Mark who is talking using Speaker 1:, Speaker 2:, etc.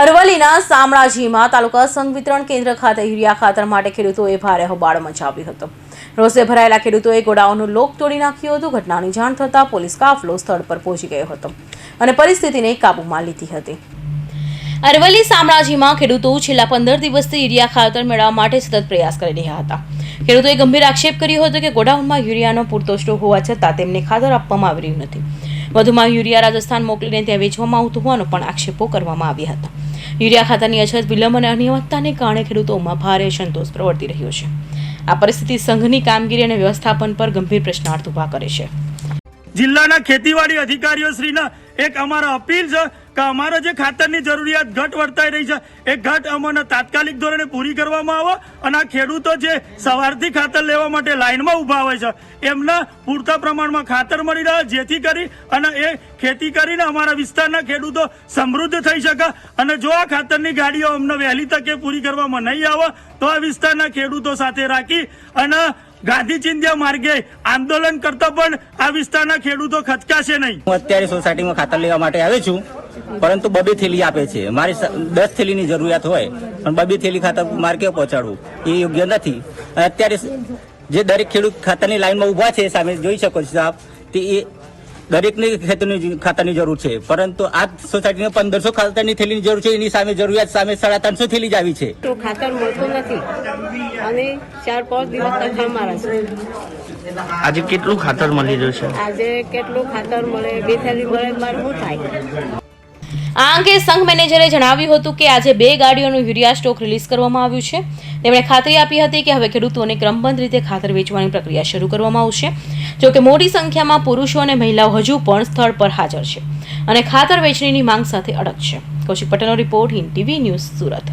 Speaker 1: અરવલ્લીના શામળાજીમાં તાલુકા સંઘ વિતરણ કેન્દ્ર ખાતે યુરિયા ખાતર માટે ખેડૂતોએ ભારે હોબાળો મચાવ્યો હતો. રોષે ભરાયેલા ખેડૂતોએ ગોડાઉનનું લોક તોડી નાખ્યું હતું. ઘટનાની જાણ થતાં પોલીસ કાફલો સ્થળ પર પહોંચી ગયો હતો અને પરિસ્થિતિને કાબૂમાં લીધી હતી. અરવલ્લી શામળાજીમાં ખેડૂતો છેલ્લા પંદર દિવસથી યુરિયા ખાતર મેળવવા માટે સતત પ્રયાસ કરી રહ્યા હતા. ખેડૂતોએ ગંભીર આક્ષેપ કર્યો હતો કે ગોડાઉનમાં યુરિયાનો પૂરતો સ્ટોક હોવા છતાં તેમને ખાતર આપવામાં આવી રહ્યું નથી. વધુમાં યુરિયા રાજસ્થાન મોકલીને ત્યાં વેચવામાં આવતું હોવાનો પણ આક્ષેપો કરવામાં આવ્યા હતા. યુરિયા ખાતાની અછત, વિલંબ અને અનિયમિતતાને કારણે ખેડૂતોમાં ભારે સંતોષ પ્રવર્તી રહ્યો છે. આ પરિસ્થિતિ સંઘની કામગીરી અને વ્યવસ્થાપન પર ગંભીર પ્રશ્નાર્થ ઊભા કરે છે.
Speaker 2: જિલ્લાના ખેતીવાડી અધિકારીઓ શ્રીના એક અમારા અપીલ છે કે અમારે જે ખાતરની જરૂરિયાત ઘટ વર્તાઈ રહી છે, એ ઘટ અમને તાત્કાલિક ધોરણે પૂરી કરવામાં આવે અને આ ખેડૂતો જે સવારથી ખાતર લેવા માટે લાઈનમાં ઊભા હોય છે, એમને પૂરતા પ્રમાણમાં ખાતર મળી રહે, જેથી કરી અને એ ખેતી કરીને અમારા વિસ્તારના ખેડૂતો સમૃદ્ધ થઈ શકે અને જો આ ખાતરની ગાડીઓ અમને વહેલી તકે પૂરી કરવામાં નહીં આવે, તો આ વિસ્તારના ખેડૂતો સાથે રાખી અને ગાંધી ચિંધ્યા માર્ગે આંદોલન કરતા પણ આ વિસ્તારના ખેડૂતો ખચકાશે નહીં.
Speaker 3: હું અત્યારે સોસાયટીમાં ખાતર લેવા માટે આવ્યો છું. પરંતુ બબે થેલી આપે છે. મારી દસ થેલીની જરૂરિયાત હોય પણ બબે થેલી ખાતર મારે કેવું પહોંચાડવું? એ યોગ્ય નથી. અત્યારે જે દરેક ખેડૂત ખાતાની લાઈનમાં ઊભા છે સામે જોઈ શકો છો આપ તે એ દરેકને ખેતરની ખાતાની જરૂર છે. પરંતુ આ સોસાયટીને પંદરસો ખાતરની થેલીની જરૂર છે એની સામે જરૂરિયાત સામે સાડા ત્રણસો થેલી જ આવી છે.
Speaker 4: તો ખાતર મળતું નથી. અને ચાર પાંચ દિવસ તરફા મારા છે.
Speaker 5: આજે કેટલું ખાતર મળી રહ્યું છે?
Speaker 4: આજે કેટલું ખાતર મળે બે થેલી મળે મારે શું થાય?
Speaker 1: આ અંગે સંઘ મેનેજરે જણાવ્યું હતું કે આજે બે ગાડીઓનું યુરિયા સ્ટોક રિલીઝ કરવામાં આવ્યું છે. તેમણે ખાતરી આપી હતી કે હવે ખેડૂતોને ક્રમબંધ રીતે ખાતર વેચવાની પ્રક્રિયા શરૂ કરવામાં આવશે. જો કે મોટી સંખ્યામાં પુરુષો અને મહિલાઓ હજુ પણ સ્થળ પર હાજર છે અને ખાતર વેચણીની માંગ સાથે અડગ છે. કૌશિક પટેલનો report Hind TV news Surat.